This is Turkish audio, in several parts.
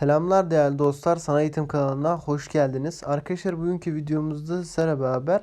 Selamlar değerli dostlar. Sana Eğitim kanalına hoş geldiniz. Arkadaşlar bugünkü videomuzda sizlerle beraber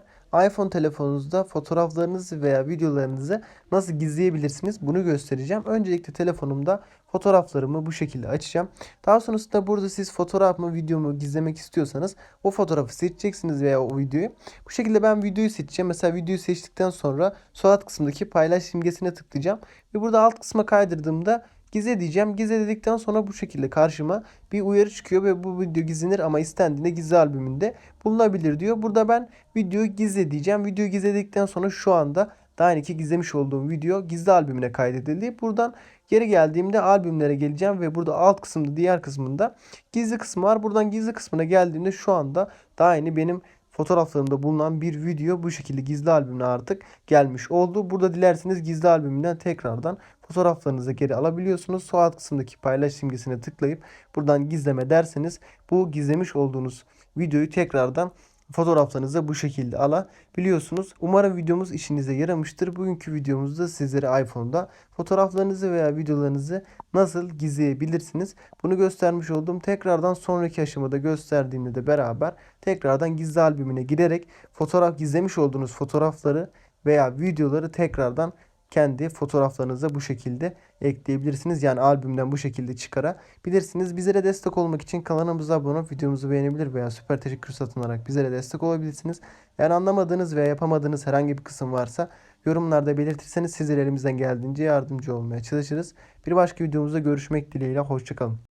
iPhone telefonunuzda fotoğraflarınızı veya videolarınızı nasıl gizleyebilirsiniz bunu göstereceğim. Öncelikle telefonumda fotoğraflarımı bu şekilde açacağım. Daha sonrasında burada siz fotoğrafımı, videomu gizlemek istiyorsanız o fotoğrafı seçeceksiniz veya o videoyu. Bu şekilde ben videoyu seçeceğim. Mesela videoyu seçtikten sonra sol alt kısımdaki paylaş simgesine tıklayacağım. Ve burada alt kısma kaydırdığımda Gizle diyeceğim. Gizle dedikten sonra bu şekilde karşıma bir uyarı çıkıyor ve bu video gizlenir ama istendiğinde gizli albümünde bulunabilir diyor. Burada ben videoyu gizle diyeceğim. Videoyu gizledikten sonra şu anda daha önceki gizlemiş olduğum video gizli albümüne kaydedildi. Buradan geri geldiğimde albümlere geleceğim ve burada alt kısımda diğer kısmında gizli kısmı var. Buradan gizli kısmına geldiğimde şu anda daha yeni benim fotoğraflarımda bulunan bir video bu şekilde gizli albümüne artık gelmiş oldu. Burada dilerseniz gizli albümünden tekrardan fotoğraflarınızı geri alabiliyorsunuz. Sol alt kısımdaki paylaş simgesine tıklayıp buradan gizleme derseniz bu gizlemiş olduğunuz videoyu tekrardan fotoğraflarınızı bu şekilde alabiliyorsunuz. Umarım videomuz işinize yaramıştır. Bugünkü videomuzda sizlere iPhone'da fotoğraflarınızı veya videolarınızı nasıl gizleyebilirsiniz bunu göstermiş oldum. Tekrardan sonraki aşamada gösterdiğimde de beraber tekrardan gizli albümüne girerek fotoğraf gizlemiş olduğunuz fotoğrafları veya videoları tekrardan kendi fotoğraflarınıza bu şekilde ekleyebilirsiniz. Yani albümden bu şekilde çıkarabilirsiniz. Bizlere destek olmak için kanalımıza abone olup videomuzu beğenebilir veya süper teşekkür satın alarak bizlere destek olabilirsiniz. Eğer anlamadığınız veya yapamadığınız herhangi bir kısım varsa yorumlarda belirtirseniz sizlere elimizden geldiğince yardımcı olmaya çalışırız. Bir başka videomuzda görüşmek dileğiyle. Hoşçakalın.